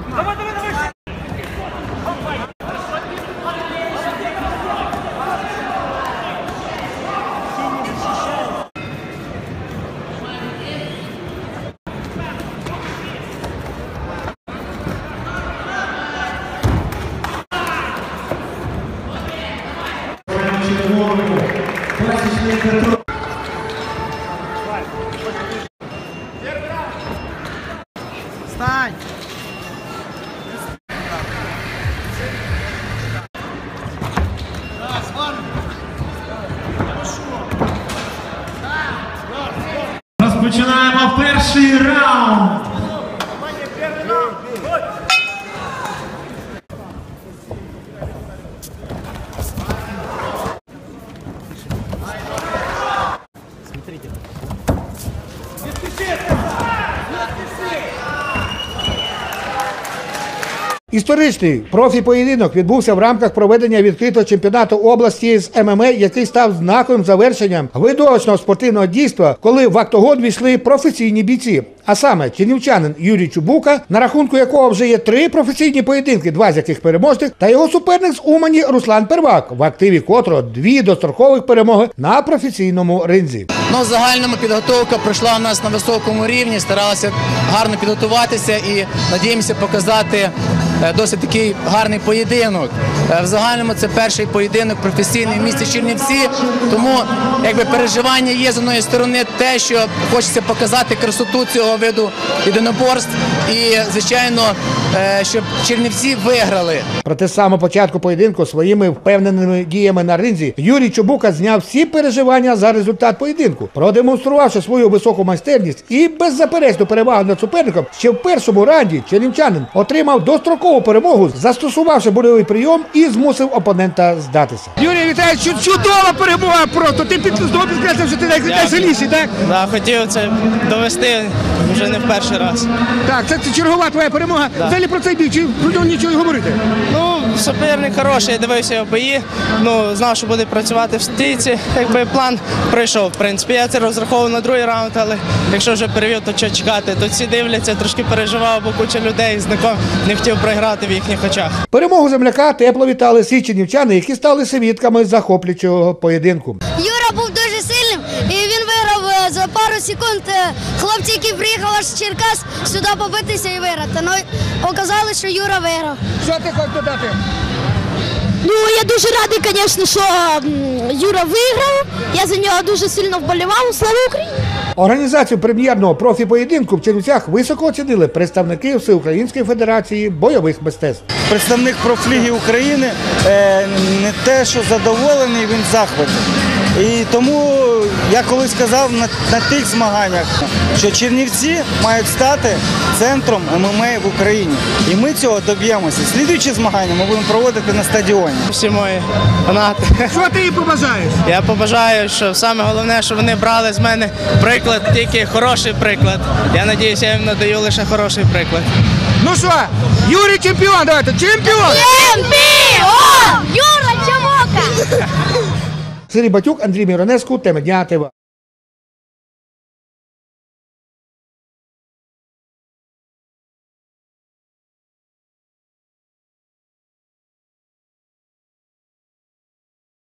Давай, давай, давай! Встань! Перший раунд. Історичний профі-поєдинок відбувся в рамках проведення відкритого чемпіонату області з ММА, який став знаковим завершенням видовищного спортивного дійства, коли в Актогон війшли професійні бійці. А саме чернівчанин Юрій Чубука, на рахунку якого вже є три професійні поєдинки, два з яких переможних, та його суперник з Умані Руслан Первак, в активі котрого дві дострокових перемоги на професійному ринзі. Ну, загальному підготовка пройшла у нас на високому рівні, старалися гарно підготуватися і надіємося показати е, досить такий гарний поєдинок. Е, В загальному це перший поєдинок професійний в місті Чернівці, тому якби переживання є з одної сторони те, що хочеться показати красоту цього виду єдиноборств і, звичайно, е, щоб Чернівці виграли. Проте з самого початку поєдинку своїми впевненими діями на ринзі Юрій Чубука зняв всі переживання за результат поєдинку, продемонструвавши свою високу майстерність і беззаперечну перевагу над суперником, ще в першому раунді чернівчанин отримав дострокову перемогу, застосувавши больовий прийом і змусив опонента здатися. Юрій Віталій, чу- чудова перемога просто. Ти під знову підкреслив, що ти най- найсильніший, так? Да, хотів це довести вже не в перший раз. Так, це, це чергова твоя перемога. Взагалі про цей бій, чи про нього нічого й говорити? Ну, суперник хороший, я дивився його бої. Ну, знав, що буде працювати в стійці. Якби план пройшов. В принципі, я це розраховував на другий раунд, але якщо вже перевів, то що чекати? Тут всі дивляться, трошки переживав, бо куча людей знаком не хотів програти в їхніх очах. Перемогу земляка тепло вітали всі чернівчани, які стали свідками захоплюючого поєдинку. Юра був дуже сильним і він виграв е, за пару секунд. е, Хлопці, які приїхали з Черкас, сюди побитися і виграти. Ну, оказали, що Юра виграв. Що ти хочеш додати? Ну, я дуже радий, звісно, що Юра виграв. Я за нього дуже сильно вболівав. Слава Україні! Організацію прем'єрного профі-поєдинку в Чернівцях високо оцінили представники Всеукраїнської федерації бойових мистецтв. представник профліги України е, не те, що задоволений, він в захваті. І тому я колись сказав на, на тих змаганнях, що Чернівці мають стати центром ММА в Україні. І ми цього доб'ємося. Слідуючі змагання ми будемо проводити на стадіоні. Всі мої фанати. Що ти їй побажаєш? Я побажаю, що саме головне, що вони брали з мене приклад, тільки хороший приклад. Я сподіваюся, я їм надаю лише хороший приклад. Ну що, Юрій чемпіон, давайте, чемпіон! Чемпіон! Юра Чамока! Сергій Батюк, Андрій Міронеску, теми дня ТВ.